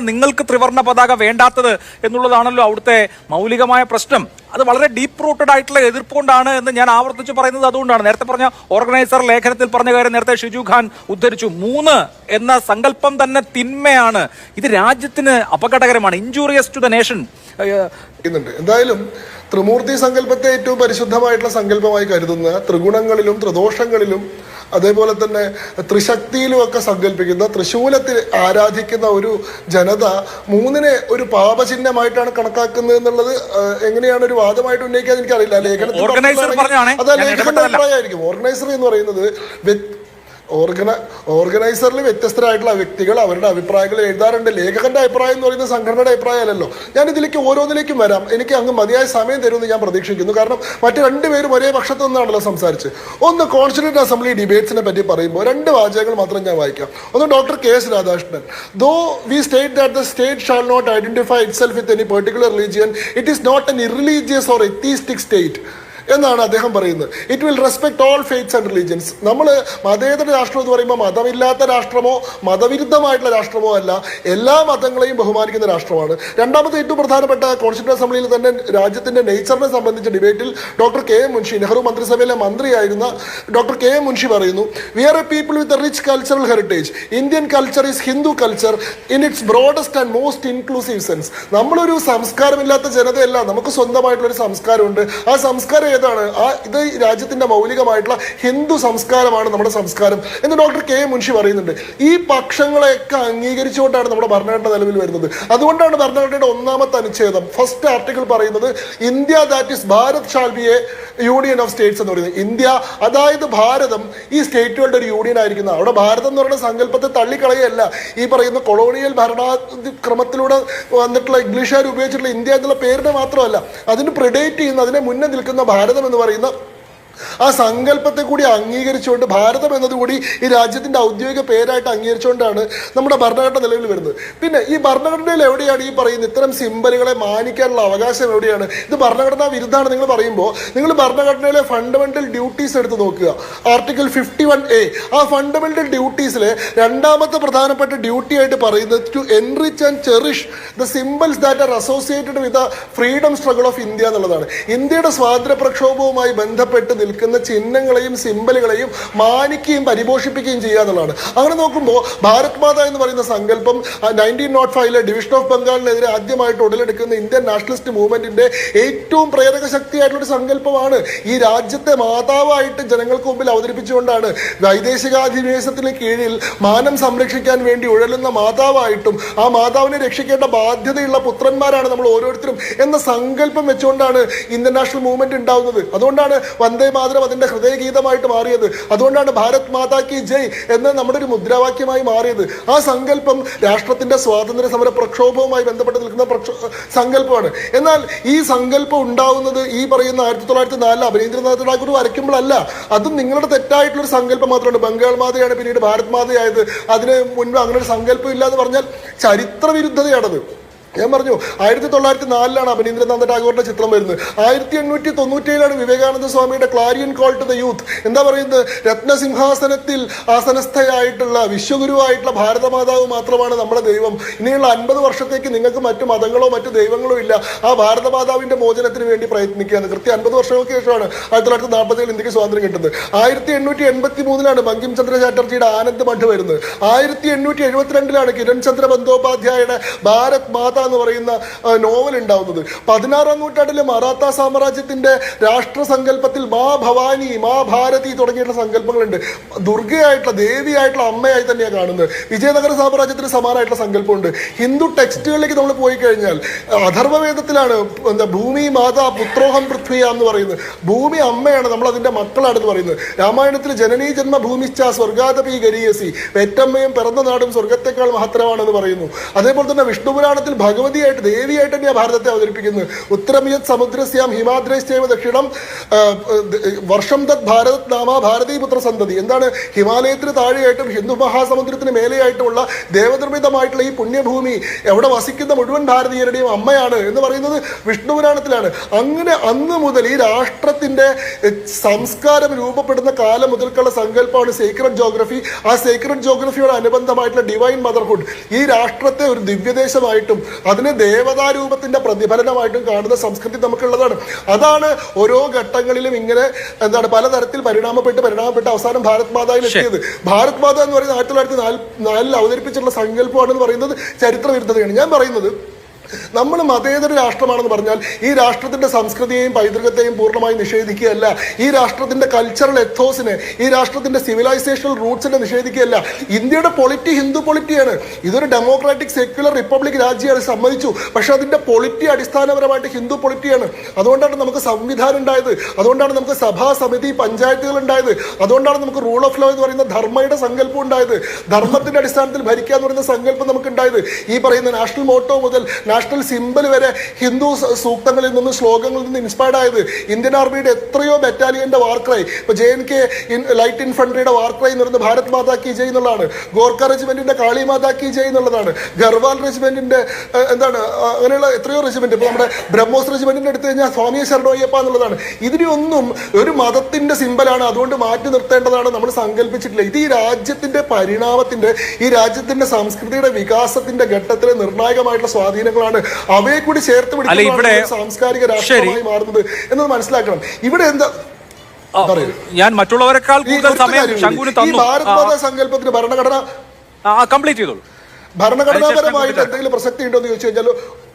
നിങ്ങൾക്ക് ത്രിവർണ പതാക വേണ്ടാത്തത് എന്നുള്ളതാണല്ലോ അവിടുത്തെ മൗലികമായ പ്രശ്നം. അത് വളരെ ഡീപ്പ് റൂട്ടഡ് ആയിട്ടുള്ള എതിർപ്പ് കൊണ്ടാണ് എന്ന് ഞാൻ ആവർത്തിച്ച് പറയുന്നത് അതുകൊണ്ടാണ്. നേരത്തെ പറഞ്ഞ ഓർഗനൈസർ ലേഖനത്തിൽ പറഞ്ഞ കാര്യം നേരത്തെ ഷിജു ഖാൻ ഉദ്ധരിച്ചു. മൂന്ന് എന്ന സങ്കല്പം തന്നെ തിന്മയാണ്. ഇത് രാജ്യത്തിന് അപകടകരമാണ്. ഇഞ്ചൂറിയസ് ടു ദ നേഷൻ ചെയ്യുന്നുണ്ട് എന്തായാലും ത്രിമൂർത്തി സങ്കല്പത്തെ ഏറ്റവും പരിശുദ്ധമായിട്ടുള്ള സങ്കല്പമായി കരുതുന്ന ത്രിഗുണങ്ങളിലും ത്രിദോഷങ്ങളിലും അതേപോലെ തന്നെ ത്രിശക്തിയിലും ഒക്കെ സങ്കല്പിക്കുന്ന തൃശൂലത്തിൽ ആരാധിക്കുന്ന ഒരു ജനത മൂന്നിനെ ഒരു പാപചിഹ്നമായിട്ടാണ് കണക്കാക്കുന്നത് എന്നുള്ളത് എങ്ങനെയാണ് ഒരു വാദമായിട്ട് ഉന്നയിക്കാൻ എനിക്കറിയില്ല ലേഖനത്തിൽ Organizer പറഞ്ഞതാണെങ്കിൽ പറഞ്ഞതാണേ. അത് ഞാൻ ലേഖകന്റെ അഭിപ്രായമായിരിക്കും. ഓർഗനൈസർ എന്ന് പറയുന്നത് ഓർഗന ഓർഗനൈസറിൽ വ്യത്യസ്തരായിട്ടുള്ള വ്യക്തികൾ അവരുടെ അഭിപ്രായങ്ങൾ എഴുതാറുണ്ട്. ലേഖകന്റെ അഭിപ്രായം എന്ന് പറയുന്നത് സംഘടനയുടെ അഭിപ്രായമല്ലല്ലോ. ഞാൻ ഇതിലേക്ക് ഓരോന്നിലേക്കും വരാം. എനിക്ക് അങ്ങ് മതിയായ സമയം തരുമെന്ന് ഞാൻ പ്രതീക്ഷിക്കുന്നു. കാരണം മറ്റു രണ്ടുപേരും ഒരേ പക്ഷത്തു നിന്നാണല്ലോ സംസാരിച്ച് ഒന്ന് കോൺസ്റ്റിറ്റ്യൂട്ട് അസംബ്ലി ഡിബേറ്റ്സിനെ പറ്റി പറയുമ്പോൾ രണ്ട് വാചകങ്ങൾ മാത്രം ഞാൻ വായിക്കാം. ഒന്ന് doctor K S Radhakrishnan. Though we state that the state shall not identify itself with any particular religion it is not an irreligious or atheistic state എന്നാണ് അദ്ദേഹം പറയുന്നത്. It will respect all faiths and religions നമ്മൾ മതേതര രാഷ്ട്രം എന്ന് പറയുമ്പോൾ മതമില്ലാത്ത രാഷ്ട്രമോ മതവിരുദ്ധമായിട്ടുള്ള രാഷ്ട്രമോ അല്ല. എല്ലാ മതങ്ങളെയും ബഹുമാനിക്കുന്ന രാഷ്ട്രമാണ്. രണ്ടാമത്തെ ഏറ്റവും പ്രധാനപ്പെട്ട കോൺസ്റ്റിറ്റ്യൂൺ അസംബ്ലിയിൽ തന്നെ രാജ്യത്തിന്റെ നേച്ചറിനെ സംബന്ധിച്ച ഡിബേറ്റിൽ doctor K M Munshi Nehru മന്ത്രിസഭയിലെ മന്ത്രിയായിരുന്ന ഡോക്ടർ കെ എം മുൻഷി പറയുന്നു we are a people with a rich cultural heritage Indian culture is Hindu culture in its broadest and most inclusive sense നമ്മളൊരു സംസ്കാരമില്ലാത്ത ജനതയല്ല. നമുക്ക് സ്വന്തമായിട്ടുള്ളൊരു സംസ്കാരമുണ്ട്. ആ സംസ്കാരം ഏതാണ്? ആ ഇത് രാജ്യത്തിന്റെ മൗലികമായിട്ടുള്ള ഹിന്ദു സംസ്കാരമാണ് നമ്മുടെ സംസ്കാരം എന്ന് ഡോക്ടർ കെ മുൻഷി പറയുന്നുണ്ട്. ഈ പക്ഷങ്ങളെയൊക്കെ അംഗീകരിച്ചുകൊണ്ടാണ് നമ്മുടെ ഭരണഘടന നിലവിൽ വരുന്നത്. അതുകൊണ്ടാണ് ഭരണഘടനയുടെ ഒന്നാമത്തെ അനുച്ഛേദം ഫസ്റ്റ് ആർട്ടിക്കിൾ പറയുന്നത് India that is Bharat shall be a union of states എന്ന് പറയുന്നത്. ഇന്ത്യ അതായത് ഭാരതം ഈ സ്റ്റേറ്റുകളുടെ ഒരു യൂണിയൻ ആയിരിക്കുന്ന അവിടെ ഭാരതം എന്ന് പറയുന്ന സങ്കല്പത്തെ തള്ളിക്കളയല്ല ഈ പറയുന്ന കൊളോണിയൽ ഭരണക്രമത്തിലൂടെ വന്നിട്ടുള്ള ഇംഗ്ലീഷുകാർ ഉപയോഗിച്ചിട്ടുള്ള ഇന്ത്യ എന്നുള്ള പേരിനെ മാത്രമല്ല അതിന് പ്രിഡേറ്റ് ചെയ്യുന്ന അതിനെ മുന്നേ നിൽക്കുന്ന ഭാരതം എന്ന് പറയുന്ന ആ സങ്കല്പത്തെ കൂടി അംഗീകരിച്ചുകൊണ്ട് ഭാരതം എന്നതുകൂടി ഈ രാജ്യത്തിന്റെ ഔദ്യോഗിക പേരായിട്ട് അംഗീകരിച്ചുകൊണ്ടാണ് നമ്മുടെ ഭരണഘടന നിലവിൽ വരുന്നത്. പിന്നെ ഈ ഭരണഘടനയിൽ എവിടെയാണ് ഈ പറയുന്നത് ഇത്തരം സിമ്പലുകളെ മാനിക്കാനുള്ള അവകാശം എവിടെയാണ്? ഇത് ഭരണഘടനാ വിരുദ്ധമാണ് നിങ്ങൾ പറയുമ്പോൾ നിങ്ങൾ ഭരണഘടനയിലെ ഫണ്ടമെന്റൽ ഡ്യൂട്ടീസ് എടുത്ത് നോക്കുക. ആർട്ടിക്കിൾ ഫിഫ്റ്റി വൺ എ ആ ഫണ്ടമെന്റൽ ഡ്യൂട്ടീസിലെ രണ്ടാമത്തെ പ്രധാനപ്പെട്ട ഡ്യൂട്ടി ആയിട്ട് പറയുന്നത് to enrich and cherish the symbols that are associated with the freedom struggle of India എന്നുള്ളതാണ്. ഇന്ത്യയുടെ സ്വാതന്ത്ര്യ പ്രക്ഷോഭവുമായി ബന്ധപ്പെട്ട് നിൽക്കുന്ന ചിഹ്നങ്ങളെയും സിമ്പലുകളെയും മാനിക്കുകയും പരിപോഷിപ്പിക്കുകയും ചെയ്യുക എന്നുള്ളതാണ്. അങ്ങനെ നോക്കുമ്പോൾ ഭാരത് മാത എന്ന് പറയുന്ന സങ്കല്പം നയന്റീൻ നോട്ട് ഫൈവിലെ ഡിവിഷൻ ഓഫ് ബംഗാളിനെതിരെ ആദ്യമായിട്ട് ഉടലെടുക്കുന്ന ഇന്ത്യൻ നാഷണലിസ്റ്റ് മൂവ്മെന്റിന്റെ ഏറ്റവും പ്രേരക ശക്തിയായിട്ടുള്ള ഒരു സങ്കല്പമാണ് ഈ രാജ്യത്തെ മാതാവായിട്ട് ജനങ്ങൾക്ക് മുമ്പിൽ അവതരിപ്പിച്ചുകൊണ്ടാണ് വൈദേശികാധിനിവേശത്തിന് കീഴിൽ മാനം സംരക്ഷിക്കാൻ വേണ്ടി ഉഴലുന്ന മാതാവായിട്ടും ആ മാതാവിനെ രക്ഷിക്കേണ്ട ബാധ്യതയുള്ള പുത്രന്മാരാണ് നമ്മൾ ഓരോരുത്തരും എന്ന സങ്കല്പം വെച്ചുകൊണ്ടാണ് ഇന്ത്യൻ നാഷണൽ മൂവ്മെന്റ് ഉണ്ടാവുന്നത്. അതുകൊണ്ടാണ് വന്ദേ മാതരം അതിന്റെ ഹൃദയഗീതമായിട്ട് മാറിയത്. അതുകൊണ്ടാണ് ഭാരത് മാതാ കി ജയ് എന്ന് നമ്മുടെ ഒരു മുദ്രാവാക്യമായി മാറിയത്. ആ സങ്കല്പം രാഷ്ട്രത്തിന്റെ സ്വാതന്ത്ര്യ സമര പ്രക്ഷോഭവുമായി ബന്ധപ്പെട്ട് നിൽക്കുന്ന പ്രക്ഷോ സങ്കല്പമാണ്. എന്നാൽ ഈ സങ്കല്പം ഉണ്ടാവുന്നത് ഈ പറയുന്ന ആയിരത്തി തൊള്ളായിരത്തി നാലിൽ അഭിനേന്ദ്രനാഥ് ടാഗോർ വരയ്ക്കുമ്പോഴല്ല. അതും നിങ്ങളുടെ തെറ്റായിട്ടുള്ളൊരു സങ്കല്പം മാത്രമാണ്. ബംഗാൾ മാതയാണ് പിന്നീട് ഭാരത് മാതയായത്. അതിന് മുൻപ് അങ്ങനെ ഒരു സങ്കല്പം ഇല്ല എന്ന് പറഞ്ഞാൽ ചരിത്ര വിരുദ്ധതയാണത് ഞാൻ പറഞ്ഞു ആയിരത്തി തൊള്ളായിരത്തി നാലിലാണ് അഭിനീന്ദ്രനാഥ് ടാഗോറിന്റെ ചിത്രം വരുന്നത്. ആയിരത്തി എണ്ണൂറ്റി തൊണ്ണൂറ്റേഴിലാണ് വിവേകാനന്ദ സ്വാമിയുടെ clarion call to the youth. എന്താ പറയുന്നത്? രത്നസിംഹാസനത്തിൽ ആസനസ്ഥയായിട്ടുള്ള വിശ്വഗുരുവായിട്ടുള്ള ഭാരതമാതാവ് മാത്രമാണ് നമ്മുടെ ദൈവം. ഇനിയുള്ള അൻപത് വർഷത്തേക്ക് നിങ്ങൾക്ക് മറ്റു മതങ്ങളോ മറ്റു ദൈവങ്ങളോ ഇല്ല. ആ ഭാരതമാതാവിന്റെ മോചനത്തിന് വേണ്ടി പ്രയത്നിക്കുകയാണ്. കൃത്യം അൻപത് വർഷങ്ങൾക്ക് ശേഷമാണ് ആയിരത്തി തൊള്ളായിരത്തി നാൽപ്പത്തേഴ് ഇന്ത്യയ്ക്ക് സ്വാതന്ത്ര്യം കിട്ടുന്നത്. ആയിരത്തി എണ്ണൂറ്റി എൺപത്തി മൂന്നിലാണ് ബങ്കിം ചന്ദ്ര ചാറ്റർജിയുടെ ആനന്ദ് മഠ് വരുന്നത്. ആയിരത്തി എണ്ണൂറ്റി എഴുപത്തിരണ്ടിലാണ് കിരൺ ചന്ദ്ര ബന്ദോപാധ്യായയുടെ ഭാരത് മാത എന്ന് പറയുന്ന നോവൽ ഉണ്ടാവുന്നത്. പതിനാറാം നൂറ്റാണ്ടിലെ മറാത്ത സാമ്രാജ്യത്തിന്റെ രാഷ്ട്രസങ്കല്പത്തിൽ മാ ഭവാനി മാ ഭാരതി തുടങ്ങിയിട്ടുള്ള സങ്കല്പങ്ങളുണ്ട്. ദുർഗയായിട്ടുള്ള ദേവിയായിട്ടുള്ള അമ്മയായി തന്നെയാണ് കാണുന്നത്. വിജയനഗര സാമ്രാജ്യത്തിന് സമാനമായിട്ടുള്ള സങ്കല്പമുണ്ട്. ഹിന്ദു ടെക്സ്റ്റുകളിലേക്ക് നമ്മൾ പോയി കഴിഞ്ഞാൽ അഥർവവേദത്തിലാണ് എന്താ ഭൂമി മാതാ പുത്രോഹം പൃഥ്വിയ എന്ന് പറയുന്നത്. ഭൂമി അമ്മയാണ് നമ്മൾ അതിന്റെ മക്കളാണെന്ന് പറയുന്നത്. രാമായണത്തിൽ ജനനീ ജന്മ ഭൂമിച്ച സ്വർഗാതപി ഗരീയസി. പെറ്റമ്മയും പിറന്ന നാടും സ്വർഗത്തെക്കാൾ മഹത്തരമാണെന്ന് പറയുന്നു. അതേപോലെ തന്നെ വിഷ്ണു പുരാണത്തിൽ ഭഗവതിയായിട്ട് ദേവിയായിട്ട് തന്നെയാണ് ഭാരതത്തെ അവതരിപ്പിക്കുന്നത്. ഉത്തരമിയത് സമുദ്രസ്യാം ഹിമാദ്രശ്ചൈവ ദക്ഷിണം വർഷം തത് ഭാരത് നാമ ഭാരതീപുത്ര സന്തതി. എന്താണ്? ഹിമാലയത്തിന് താഴെയായിട്ടും ഹിന്ദു മഹാസമുദ്രത്തിന് മേലെയായിട്ടുമുള്ള ദേവനിർമ്മിതമായിട്ടുള്ള ഈ പുണ്യഭൂമി എവിടെ വസിക്കുന്ന മുഴുവൻ ഭാരതീയരുടെയും അമ്മയാണ് എന്ന് പറയുന്നത് വിഷ്ണു പുരാണത്തിലാണ്. അങ്ങനെ അന്ന് മുതൽ ഈ രാഷ്ട്രത്തിന്റെ സംസ്കാരം രൂപപ്പെടുന്ന കാലം മുതൽക്കുള്ള സങ്കല്പമാണ് സീക്രട്ട് ജോഗ്രഫി. ആ സീക്രട്ട് ജോഗ്രഫിയോട് അനുബന്ധമായിട്ടുള്ള ഡിവൈൻ മദർഹുഡ്. ഈ രാഷ്ട്രത്തെ ഒരു ദിവ്യദേശമായിട്ടും അതിനെ ദേവതാരൂപത്തിന്റെ പ്രതിഫലനമായിട്ടും കാണുന്ന സംസ്കൃതി നമുക്കുള്ളതാണ്. അതാണ് ഓരോ ഘട്ടങ്ങളിലും ഇങ്ങനെ എന്താണ് പലതരത്തിൽ പരിണാമപ്പെട്ട് പരിണാമപ്പെട്ട് അവസാനം ഭാരത് മാതായിൽ എത്തിയത്. ഭാരത് മാത എന്ന് പറയുന്നത് ആയിരത്തി തൊള്ളായിരത്തി നാല് നാലിൽ അവതരിപ്പിച്ചിട്ടുള്ള സങ്കല്പമാണെന്ന് പറയുന്നത് ചരിത്ര വിരുദ്ധതയാണ് ഞാൻ പറയുന്നത് നമ്മൾ മതേതര രാഷ്ട്രമാണെന്ന് പറഞ്ഞാൽ ഈ രാഷ്ട്രത്തിന്റെ സംസ്കൃതിയെയും പൈതൃകത്തെയും പൂർണമായി നിഷേധിക്കുകയല്ല. ഈ രാഷ്ട്രത്തിന്റെ കൾച്ചറൽ എത്തോസിനെ ഈ രാഷ്ട്രത്തിന്റെ സിവിലൈസേഷണൽ റൂട്ട്സിനെ നിഷേധിക്കുകയല്ല. ഇന്ത്യയുടെ പൊളിറ്റി ഹിന്ദു പൊളിറ്റിയാണ് ഇതൊരു ഡെമോക്രാറ്റിക് സെക്യുലർ റിപ്പബ്ലിക് രാജ്യമാണ് സമ്മതിച്ചു. പക്ഷെ അതിന്റെ പൊളിറ്റി അടിസ്ഥാനപരമായിട്ട് ഹിന്ദു പൊളിറ്റിയാണ് അതുകൊണ്ടാണ് നമുക്ക് സംവിധാനം ഉണ്ടായത്. അതുകൊണ്ടാണ് നമുക്ക് സഭാ സമിതി പഞ്ചായത്തുകൾ ഉണ്ടായത്. അതുകൊണ്ടാണ് നമുക്ക് റൂൾ ഓഫ് ലോ എന്ന് പറയുന്ന ധർമ്മയുടെ സങ്കല്പം ഉണ്ടായത്. ധർമ്മത്തിന്റെ അടിസ്ഥാനത്തിൽ ഭരിക്കുക എന്ന് പറയുന്ന സങ്കല്പം നമുക്ക് ഉണ്ടായത് ഈ പറയുന്ന നാഷണൽ മോട്ടോ മുതൽ നാഷണൽ സിമ്പൽ വരെ ഹിന്ദു സൂക്തങ്ങളിൽ നിന്ന് ശ്ലോകങ്ങളിൽ നിന്ന് ഇൻസ്പയർഡ് ആയത് ഇന്ത്യൻ ആർമിയുടെ എത്രയോ ബറ്റാലിയന്റെ വാർക്രൈ ഇപ്പൊ ജെ എൻ കെ ലൈറ്റ് ഇൻഫൻട്രിയുടെ വാർക്രൈ എന്ന് പറയുന്നത് ഭാരത് മാതാ കി ജയ് എന്നുള്ളതാണ്. ഗോർഖ റെജിമെന്റിന്റെ കാളി മാതാ കി ജയ് എന്നുള്ളതാണ്. ഗർവാൽ റെജിമെന്റിന്റെ എന്താണ് അങ്ങനെയുള്ള എത്രയോ റെജിമെന്റ് ഇപ്പൊ നമ്മുടെ ബ്രഹ്മോസ് റെജിമെന്റിന്റെ എടുത്തു കഴിഞ്ഞാൽ സ്വാമി ശരണോയ്യപ്പ എന്നുള്ളതാണ്. ഇതിനൊന്നും ഒരു മതത്തിന്റെ സിമ്പലാണ് അതുകൊണ്ട് മാറ്റി നിർത്തേണ്ടതാണ് നമ്മൾ സങ്കല്പിച്ചിട്ടില്ല. ഇത് ഈ രാജ്യത്തിന്റെ പരിണാമത്തിന്റെ ഈ രാജ്യത്തിന്റെ സംസ്കൃതിയുടെ വികാസത്തിന്റെ ഘട്ടത്തിലെ നിർണായകമായിട്ടുള്ള സ്വാധീനങ്ങളാണ് അവയെ കൂടി ചേർത്ത് പിടിക്കുന്ന സാംസ്കാരിക രാഷ്ട്രമായി മാറുന്നത് എന്നത് മനസ്സിലാക്കണം. ഇവിടെ എന്താ ഞാൻ മറ്റുള്ളവരെക്കാൾ കൂടുതൽ സമയം തന്നു. ഭാരത് മാതാ സങ്കല്പത്തിന് ഭരണഘടന കംപ്ലീറ്റ് ചെയ്തോളൂ. ഭരണഘടനാപരമായിട്ട് എന്തെങ്കിലും പ്രസക്തി ഉണ്ടോ എന്ന് ചോദിച്ചു കഴിഞ്ഞാൽ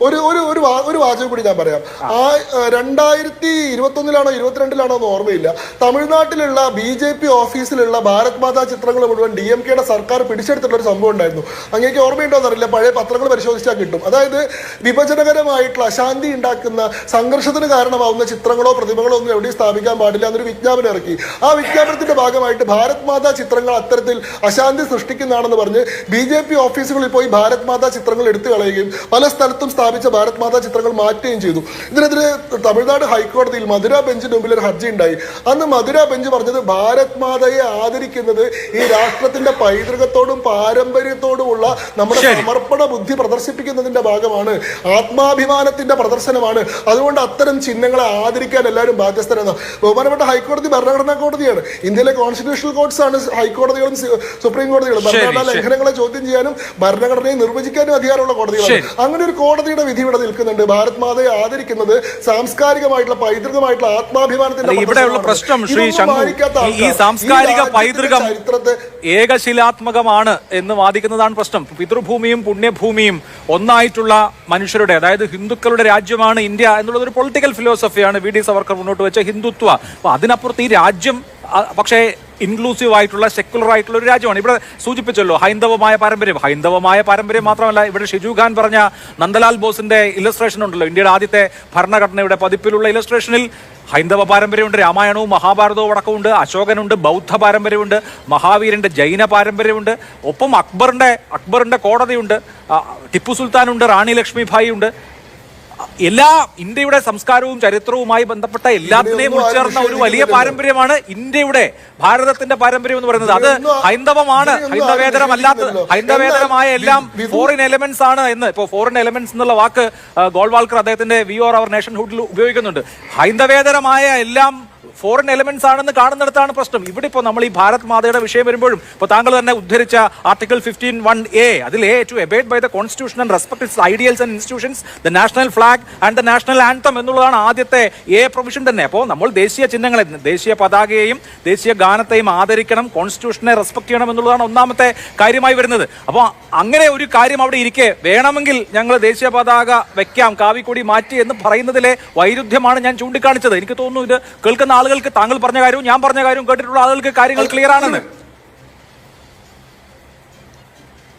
ഒരു ഒരു ഒരു ഒരു വാചകം കൂടി ഞാൻ പറയാം. ആ. രണ്ടായിരത്തി ഇരുപത്തൊന്നിലാണോ ഇരുപത്തിരണ്ടിലാണോ എന്ന് ഓർമ്മയില്ല. തമിഴ്നാട്ടിലുള്ള ബി ജെ പി ഓഫീസിലുള്ള ഭാരത് മാതാ ചിത്രങ്ങൾ മുഴുവൻ ഡി എം കെയുടെ സർക്കാർ പിടിച്ചെടുത്തിട്ടുള്ള ഒരു സംഭവം ഉണ്ടായിരുന്നു. അങ്ങേക്ക് ഓർമ്മയുണ്ടോ എന്നറിയില്ല. പഴയ പത്രങ്ങൾ പരിശോധിച്ചാൽ കിട്ടും. അതായത് വിഭജനകരമായിട്ടുള്ള അശാന്തി ഉണ്ടാക്കുന്ന സംഘർഷത്തിന് കാരണമാവുന്ന ചിത്രങ്ങളോ പ്രതിമകളോ ഒന്നും എവിടെയും സ്ഥാപിക്കാൻ പാടില്ല എന്നൊരു വിജ്ഞാപനം ഇറക്കി. ആ വിജ്ഞാപനത്തിന്റെ ഭാഗമായിട്ട് ഭാരത് മാതാ ചിത്രങ്ങൾ അത്തരത്തിൽ അശാന്തി സൃഷ്ടിക്കുന്നതാണെന്ന് പറഞ്ഞ് ബി ജെ പി ഓഫീസുകളിൽ പോയി ഭാരത് മാതാ ചിത്രങ്ങൾ എടുത്തു കളയുകയും പല സ്ഥലത്തും സ്ഥാപിച്ച ഭാരത് മാതാ ചിത്രങ്ങൾ മാറ്റുകയും ചെയ്തു. ഇതിനെതിരെ തമിഴ്നാട് ഹൈക്കോടതിയിൽ മധുര ബെഞ്ചിന് മുമ്പിൽ ഒരു ഹർജി ഉണ്ടായി. അന്ന് മധുര ബെഞ്ച് പറഞ്ഞത് ഭാരത് മാതയെ ആദരിക്കുന്നത് ഈ രാഷ്ട്രത്തിന്റെ പൈതൃകത്തോടും പാരമ്പര്യത്തോടുമുള്ള നമ്മുടെ സമർപ്പണ ബുദ്ധി പ്രദർശിപ്പിക്കുന്നതിന്റെ ഭാഗമാണ്. ആത്മാഭിമാനത്തിന്റെ പ്രദർശനമാണ്. അതുകൊണ്ട് അത്തരം ചിഹ്നങ്ങളെ ആദരിക്കാൻ എല്ലാവരും ബാധ്യസ്ഥരാണ്. ബഹുമാനപ്പെട്ട ഹൈക്കോടതി ഭരണഘടനാ കോടതിയാണ്. ഇന്ത്യയിലെ കോൺസ്റ്റിറ്റ്യൂഷണൽ കോർട്സ് ആണ് ഹൈക്കോടതികളും സുപ്രീം കോടതികളും. ഭരണഘടനാ ലംഘനങ്ങളെ ചോദ്യം ചെയ്യാനും ഭരണഘടനയെ നിർവചിക്കാനും അധികാരമുള്ള കോടതികളാണ്. അങ്ങനെ ഒരു കോടതിയുടെ വിധി ഇവിടെ നിൽക്കുന്നുണ്ട്. ഭാരത് മാതയെ ആദരിക്കുന്നത് സാംസ്കാരികമായിട്ടുള്ള പൈതൃകമായിട്ടുള്ള ആത്മാഭിമാനത്തിന്റെ ഇവിടെയുള്ള പ്രശ്നം ശ്രീ ഈ- സാംസ്കാരിക പൈതൃകം ഏകശിലാത്മകമാണ് എന്ന് വാദിക്കുന്നതാണ് പ്രശ്നം. പിതൃഭൂമിയും പുണ്യഭൂമിയും ഒന്നായിട്ടുള്ള മനുഷ്യരുടെ അതായത് ഹിന്ദുക്കളുടെ രാജ്യമാണ് ഇന്ത്യ എന്നുള്ളത് ഒരു പൊളിറ്റിക്കൽ ഫിലോസഫിയാണ് വി ഡി സവർക്കർ മുന്നോട്ട് വെച്ച ഹിന്ദുത്വ. അപ്പൊ അതിനപ്പുറത്ത് ഈ രാജ്യം പക്ഷേ ഇൻക്ലൂസീവ് ആയിട്ടുള്ള സെക്യുലർ ആയിട്ടുള്ള ഒരു രാജ്യമാണ്. ഇവിടെ സൂചിപ്പിച്ചല്ലോ ഹൈന്ദവമായ പാരമ്പര്യം. ഹൈന്ദവമായ പാരമ്പര്യം മാത്രമല്ല ഇവിടെ ഷിജു ഖാൻ പറഞ്ഞ നന്ദലാൽ ബോസിന്റെ ഇലസ്ട്രേഷൻ ഉണ്ടല്ലോ. ഇന്ത്യയുടെ ആദ്യത്തെ ഭരണഘടനയുടെ പതിപ്പിലുള്ള ഇലസ്ട്രേഷനിൽ ഹൈന്ദവ പാരമ്പര്യമുണ്ട് രാമായണവും മഹാഭാരതവും അടക്കമുണ്ട് അശോകനുണ്ട് ബൗദ്ധ പാരമ്പര്യമുണ്ട് മഹാവീരന്റെ ജൈന പാരമ്പര്യമുണ്ട് ഒപ്പം അക്ബറിന്റെ അക്ബറിന്റെ കോടതിയുണ്ട് ടിപ്പു സുൽത്താനുണ്ട് റാണി ലക്ഷ്മിഭായി ഉണ്ട് എല്ലാ ഇന്ത്യയുടെ സംസ്കാരവും ചരിത്രവുമായി ബന്ധപ്പെട്ട എല്ലാത്തിനെയും ഉൾച്ചേർന്ന ഒരു വലിയ പാരമ്പര്യമാണ് ഇന്ത്യയുടെ ഭാരതത്തിന്റെ പാരമ്പര്യം എന്ന് പറയുന്നത്. അത് ഹൈന്ദവമാണ്. ഹൈന്ദവേതരമല്ലാത്ത ഹൈന്ദവേതരമായ എല്ലാം ഫോറിൻ എലമെന്റ്സ് ആണ് എന്ന് ഇപ്പോൾ ഫോറിൻ എലമെന്റ്സ് എന്നുള്ള വാക്ക് ഗോൾവാൾക്കർ അദ്ദേഹത്തിന്റെ വി ഓർ അവർ നേഷൻഹുഡിൽ ഉപയോഗിക്കുന്നുണ്ട്. ഹൈന്ദവേതരമായ എല്ലാം ഫോറിൻ എലമെന്റ്സ് ആണെന്ന് കാണുന്നിടത്താണ് പ്രശ്നം. ഇവിടെ ഇപ്പോൾ നമ്മൾ ഈ ഭാരത് മാതയുടെ വിഷയം വരുമ്പോഴും ഇപ്പോൾ താങ്കൾ തന്നെ ഉദ്ധരിച്ച ആർട്ടിക്കിൾ ഫിഫ്റ്റീൻ വൺ എ അതിൽ A to abide by the constitution and respect its ideals and institutions the national flag and the national anthem എന്നുള്ളതാണ് ആദ്യത്തെ എ പ്രൊവിഷൻ തന്നെ. അപ്പോൾ നമ്മൾ ദേശീയ ചിഹ്നങ്ങളെ ദേശീയ പതാകയെയും ദേശീയ ഗാനത്തെയും ആദരിക്കണം കോൺസ്റ്റിറ്റ്യൂഷനെ റെസ്പെക്ട് ചെയ്യണം എന്നുള്ളതാണ് ഒന്നാമത്തെ കാര്യമായി വരുന്നത്. അപ്പോൾ അങ്ങനെ ഒരു കാര്യം അവിടെ ഇരിക്കെ വേണമെങ്കിൽ ഞങ്ങൾ ദേശീയ പതാക വെക്കാം കാവിക്കൊടി മാറ്റി എന്ന് പറയുന്നതിലെ വൈരുദ്ധ്യമാണ് ഞാൻ ചൂണ്ടിക്കാണിച്ചത്. എനിക്ക് തോന്നുന്നു ഇത് കേൾക്കുന്ന ആളുകൾക്ക് താങ്കൾ പറഞ്ഞ കാര്യവും ഞാൻ പറഞ്ഞ കാര്യവും കേട്ടിട്ടുള്ള ആളുകൾക്ക് കാര്യങ്ങൾ ക്ലിയർ ആണെന്ന്.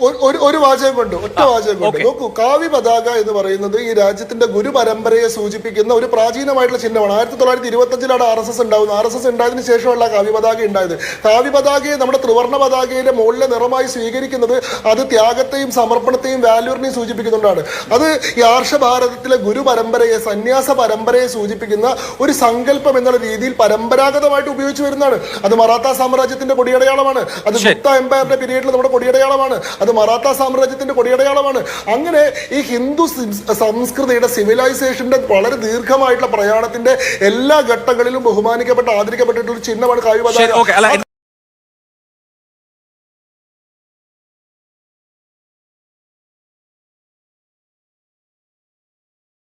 ഒരു- ഒരു കൊണ്ട് ഒറ്റ വാചകം കൊണ്ട്. നോക്കൂ കാവ്യ പതാക എന്ന് പറയുന്നത് ഈ രാജ്യത്തിന്റെ ഗുരുപരമ്പരയെ സൂചിപ്പിക്കുന്ന ഒരു പ്രാചീനമായിട്ടുള്ള ചിഹ്നമാണ്. ആയിരത്തി തൊള്ളായിരത്തി ഇരുപത്തി അഞ്ചിലാണ് ആർ എസ് എസ് ഉണ്ടാവുന്നത്. ആർ എസ് എസ് ഉണ്ടായതിനു ശേഷമല്ല കാവ്യ പതാക ഉണ്ടായത്. കാവ്യ പതാകയെ നമ്മുടെ ത്രിവർണ പതാകയുടെ മുകളിലെ നിറമായി സ്വീകരിക്കുന്നത് അത് ത്യാഗത്തെയും സമർപ്പണത്തെയും വാല്യൂറിനെയും സൂചിപ്പിക്കുന്നുണ്ടാണ്. അത് ഈ ആർഷ ഭാരതത്തിലെ ഗുരുപരമ്പരയെ സന്യാസ പരമ്പരയെ സൂചിപ്പിക്കുന്ന ഒരു സങ്കല്പം എന്നുള്ള രീതിയിൽ പരമ്പരാഗതമായിട്ട് ഉപയോഗിച്ചു വരുന്നതാണ്. അത് മറാത്ത സാമ്രാജ്യത്തിന്റെ കൊടിയടയാളമാണ്. അത്. ഗുപ്ത എംപയറിന്റെ പീരീഡിൽ നമ്മുടെ കൊടിയടയാളമാണ്. അത് മറാത്ത സാമ്രാജ്യത്തിന്റെ കൊടിയടയാളമാണ്. അങ്ങനെ ഈ ഹിന്ദു സംസ്കൃതിയുടെ സിവിലൈസേഷന്റെ വളരെ ദീർഘമായിട്ടുള്ള പ്രയാണത്തിന്റെ എല്ലാ ഘട്ടങ്ങളിലും ബഹുമാനിക്കപ്പെട്ട ആദരിക്കപ്പെട്ടിട്ടുള്ള ചിഹ്നമാണ് അല്ല